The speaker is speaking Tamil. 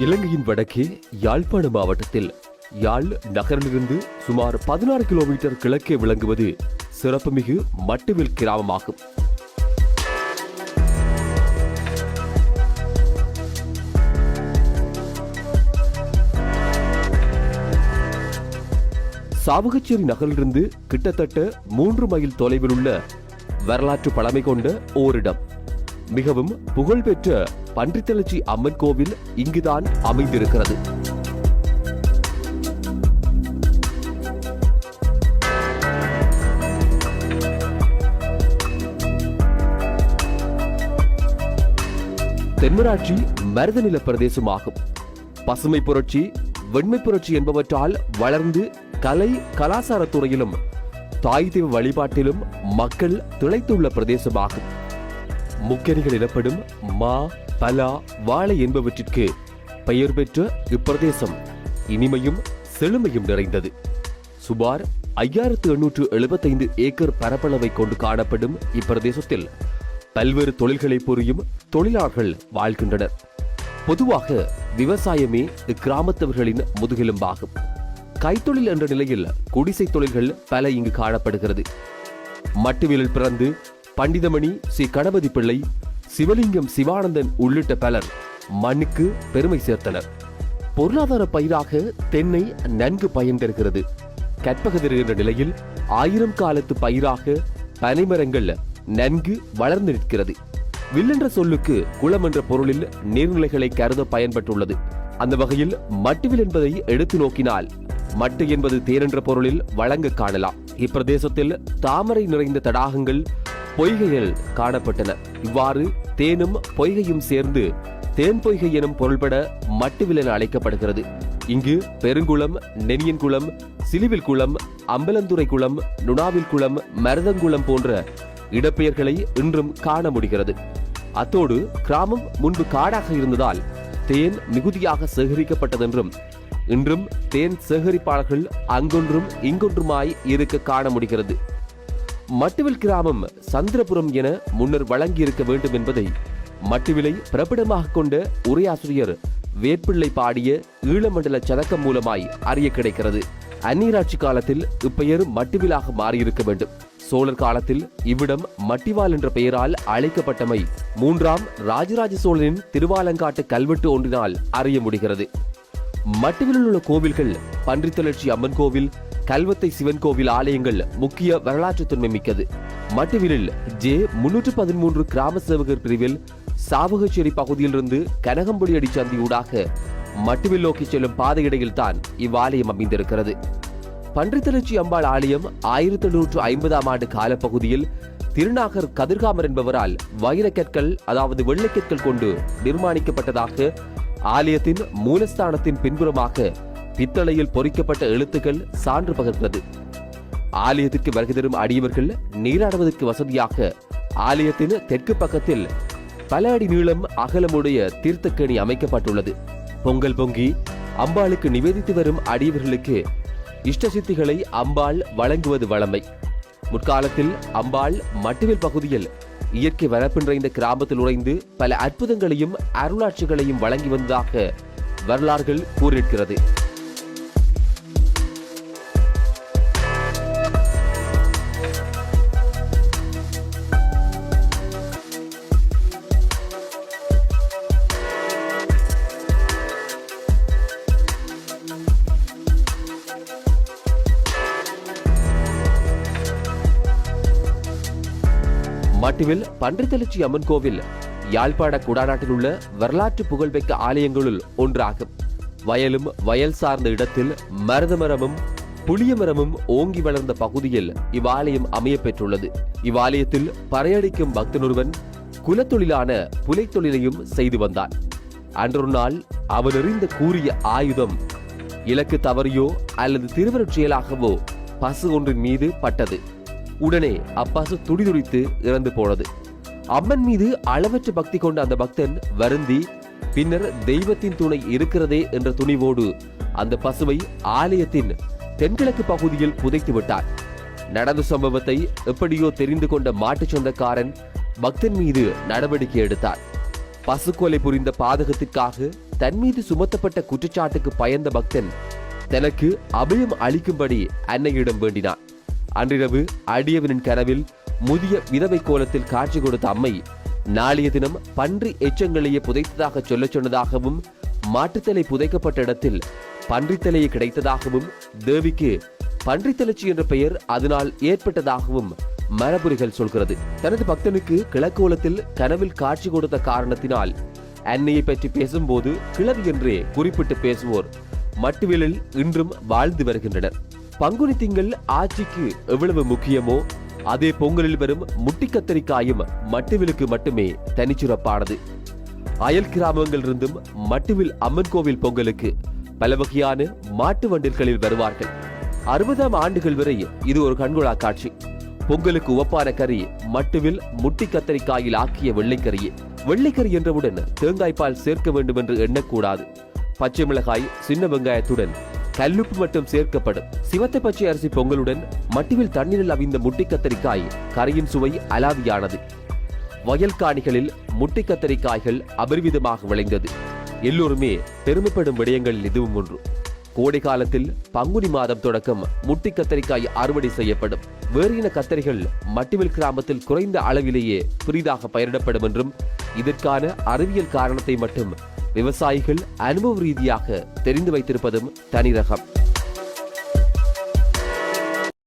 இலங்கையின் வடக்கே யாழ்ப்பாண மாவட்டத்தில் யாழ் நகரிலிருந்து சுமார் பதினாறு கிலோமீட்டர் கிழக்கே விளங்குவது சிறப்புமிகு மட்டுவில் கிராமமாகும். சாவகச்சேரி நகரிலிருந்து கிட்டத்தட்ட மூன்று மைல் தொலைவில் உள்ள வரலாற்று பழமை கொண்ட ஓரிடம். மிகவும் புகழ்பெற்ற பன்றித்தளச்சி அம்மன் கோவில் இங்குதான் அமைந்திருக்கிறது. தென்மராட்சி மருதநில பிரதேசமாகும். பசுமை புரட்சி வெண்மை புரட்சி என்பவற்றால் வளர்ந்து கலை கலாச்சார துறையிலும் தாய் தெய்வ வழிபாட்டிலும் மக்கள் திளைத்துள்ள பிரதேசமாகும். முக்கணிகள் எனப்படும் மா பலா வாழை என்பவற்றிற்கு பெயர் பெற்ற இப்பிரதேசம் இனிமையும் செழுமையும் நிறைந்தது. சுமார் ஐயாயிரத்து எண்ணூற்று எழுபத்தைந்து ஏக்கர் பரப்பளவை கொண்டு காணப்படும் இப்பிரதேசத்தில் பல்வேறு தொழில்களை புரியும் தொழிலாளர்கள் வாழ்கின்றனர். பொதுவாக விவசாயமே இக்கிராமத்தவர்களின் முதுகெலும்பாகும். கைத்தொழில் என்ற நிலையில் குடிசை தொழில்கள் பல இங்கு காணப்படுகிறது. மட்டுவிலில் பிறந்து பண்டிதமணி ஸ்ரீ கணபதி பிள்ளை சிவலிங்கம் சிவானந்தன் உள்ளிட்ட பலர் மண்ணுக்கு பெருமை சேர்த்தனர். பொருளாதார பயிராக தென்னை நன்கு பயன் தருகிறது கற்பகதிர் என்ற நிலையில் ஆயிரம் காலத்து பயிராக பனைமரங்கள் நன்கு வளர்ந்து நிற்கிறது. வில்லென்ற சொல்லுக்கு குளம் என்ற பொருளில் நீர்நிலைகளை கருத பயன்பட்டுள்ளது. அந்த வகையில் மட்டுவில் என்பதை எடுத்து நோக்கினால் மட்டு என்பது தேர் என்ற பொருளில் வழங்க காணலாம். இப்பிரதேசத்தில் தாமரை நிறைந்த தடாகங்கள் பொய்கைகள் காணப்பட்டன. இவ்வாறு தேனும் பொய்கையும் சேர்ந்து தேன் பொய்கை எனும் பொருள்பட மட்டுவில் என அழைக்கப்படுகிறது. இங்கு பெருங்குளம் நெனியன் குளம் சிலுவில் குளம் அம்பலந்துறை குளம் நுணாவில் குளம் மருதங்குளம் போன்ற இடப்பெயர்களை இன்றும் காண முடிகிறது. அத்தோடு கிராமம் முன்பு காடாக இருந்ததால் தேன் மிகுதியாக சேகரிக்கப்பட்டதென்றும் இன்றும் தேன் சேகரிப்பாளர்கள் அங்கொன்றும் இங்கொன்றுமாய் இருக்க காண முடிகிறது. மட்டுவில் கிராமம் சந்திரபுரம் என முன்னர் வழங்கியிருக்க வேண்டும் என்பதை மட்டுவிலை பிரபடமாக கொண்ட உரையாசிரியர் வேட்பிள்ளை பாடிய ஈழமண்டல சதக்கம் மூலமாய் அறிய கிடைக்கிறது. அந்நீராட்சி காலத்தில் இப்பெயர் மட்டுவிலாக மாறியிருக்க வேண்டும். சோழர் காலத்தில் இவ்விடம் மட்டிவால் என்ற பெயரால் அழைக்கப்பட்டமை மூன்றாம் ராஜராஜ சோழனின் திருவாலங்காட்டு கல்வெட்டு ஒன்றினால் அறிய முடிகிறது. மட்டுவிலுள்ள கோவில்கள் பன்றித்தளர்ச்சி அம்மன் கோவில் கல்வத்தை சிவன் கோவில் ஆலயங்கள் முக்கிய வரலாற்று தன்மை மிக்கது. மட்டுவிலில் ஜே முன்னூற்று பதிமூன்று கிராம சேவகர் பிரிவில் சாவகச்சேரி பகுதியிலிருந்து கனகம்பொடி அடிச்சந்தி ஊடாக மட்டுவில் நோக்கி செல்லும் பாதையிடையில் தான் இவ்வாலயம் அமைந்திருக்கிறது. பன்றித்தலச்சி அம்பாள் ஆலயம் ஆயிரத்தி எண்ணூற்று ஐம்பதாம் ஆண்டு காலப்பகுதியில் திருநாகர் கதிர்காமர் என்பவரால் வைரக்கற்கள் அதாவது வெள்ளைக்கற்கள் கொண்டு நிர்மாணிக்கப்பட்டதாக ஆலயத்தின் மூலஸ்தானத்தின் பின்புறமாக பித்தளையில் பொறிக்கப்பட்ட எழுத்துக்கள் சான்று பகர்கிறது ஆலயத்திற்கு வருகை தரும் அடியவர்கள் நீராடுவதற்கு வசதியாக ஆலயத்தின் தெற்கு பக்கத்தில் பல அடி நீளம் அகலமுடைய தீர்த்தக்கேணி அமைக்கப்பட்டுள்ளது. பொங்கல் பொங்கி அம்பாளுக்கு நிவேதித்து வரும் அடியவர்களுக்கு இஷ்ட சித்திகளை அம்பாள் வழங்குவது வழமை. முற்காலத்தில் அம்பாள் மட்டுவில் பகுதியில் இயற்கை வரப்பு இந்த கிராமத்தில் உறைந்து பல அற்புதங்களையும் அருளாட்சிகளையும் வழங்கி வந்ததாக வரலாறுகள் கூறியிருக்கிறது. மட்டுவில் பன்றித்தளச்சி அம்மன் கோவில் யாழ்ப்பாண குடாநாட்டில் உள்ள வரலாற்று புகழ்பெற்ற ஆலயங்களுள் ஒன்றாகும். வயலும் வயல் சார்ந்த இடத்தில் மருத மரமும் புளிய மரமும் ஓங்கி வளர்ந்த பகுதியில் இவ்வாலயம் அமைய பெற்றுள்ளது இவ்வாலயத்தில் பறையடிக்கும் பக்தனொருவன் குலத்தொழிலான புலைத்தொழிலையும் செய்து வந்தான். அன்றொரு நாள் அவன் எறிந்த கூறிய ஆயுதம் இலக்கு தவறியோ அல்லது திருவருட்சியலாகவோ பசு ஒன்றின் மீது பட்டது. உடனே அப்பசு துடிதுடித்து இறந்து போனது. அம்மன் மீது அளவற்ற பக்தி கொண்ட அந்த பக்தன் வருந்தி பின்னர் தெய்வத்தின் துணை இருக்கிறதே என்ற துணிவோடு அந்த பசுவை ஆலயத்தின் தென்கிழக்கு பகுதியில் புதைத்து விட்டார் நடந்த சம்பவத்தை எப்படியோ தெரிந்து கொண்ட மாட்டுச் சொந்தக்காரன் பக்தன் மீது நடவடிக்கை எடுத்தார் பசுக்கொலை புரிந்த பாதகத்திற்காக தன் மீது சுமத்தப்பட்ட குற்றச்சாட்டுக்கு பயந்த பக்தன் தனக்கு அபயம் அளிக்கும்படி அன்னையிடம் வேண்டினான். அன்றிரவு அடியவனின் கனவில் முதிய விதவை கோலத்தில் காட்சி கொடுத்த அம்மை நாளைய தினம் பன்றி எச்சங்களையே புதைத்ததாக சொல்ல சொன்னதாகவும் மாட்டுத்தலை புதைக்கப்பட்ட இடத்தில் பன்றித்தலையே கிடைத்ததாகவும் தேவிக்கு பன்றித்தலைச்சி என்ற பெயர் அதனால் ஏற்பட்டதாகவும் மரபுரிகள் சொல்கிறது. தனது பக்தனுக்கு கிழக்கோலத்தில் கனவில் காட்சி கொடுத்த காரணத்தினால் அன்னையை பற்றி பேசும்போது கிழவி என்றே குறிப்பிட்டு பேசுவோர் மட்டுவிலில் இன்றும் வாழ்ந்து வருகின்றனர். பங்குனி திங்கள் ஆட்சிக்கு எவ்வளவு முக்கியமோ அதே பொங்கலில் வரும் முட்டி கத்தரிக்காயும் மட்டுவிலுக்கு மட்டுமே தனிச்சிறப்பானது. அயல் கிராமங்களிலிருந்தும் மட்டுவில் அம்மன் கோவில் பொங்கலுக்கு பல வகையான மாட்டு வண்டில்களில் வருவார்கள். அறுபதாம் ஆண்டுகள் வரை இது ஒரு கண்கொள்ளா காட்சி. பொங்கலுக்கு உவப்பான கறி மட்டுவில் முட்டி கத்தரிக்காயில் ஆக்கிய வெள்ளைக்கறியே வெள்ளைக்கறி என்றவுடன் தேங்காய்பால் சேர்க்க வேண்டும் என்று எண்ணக்கூடாது. பச்சை மிளகாய் சின்ன வெங்காயத்துடன் கல்லுப்பு மட்டும் சேர்க்கப்படும். சிவத்தை பச்சை அரிசி பொங்கலுடன் மட்டுவில் தண்ணீரில் அவிந்த முட்டி கத்தரிக்காய் கரையின் சுவை அலாதியானது வயல் காணிகளில் முட்டி கத்தரிக்காய்கள் அபரிவிதமாக விளைந்தது. எல்லோருமே பெருமைப்படும் விடயங்களில் இதுவும் ஒன்று. கோடை காலத்தில் பங்குனி மாதம் தொடக்கம் முட்டி கத்தரிக்காய் அறுவடை செய்யப்படும். வேறு இன கத்தரிகள் மட்டுவில் கிராமத்தில் குறைந்த அளவிலேயே புதிதாக பயிரிடப்படும் என்றும் இதற்கான அறிவியல் காரணத்தை மட்டும் விவசாயிகள் அனுபவ ரீதியாக தெரிந்து வைத்திருப்பதும் தனி ரகம்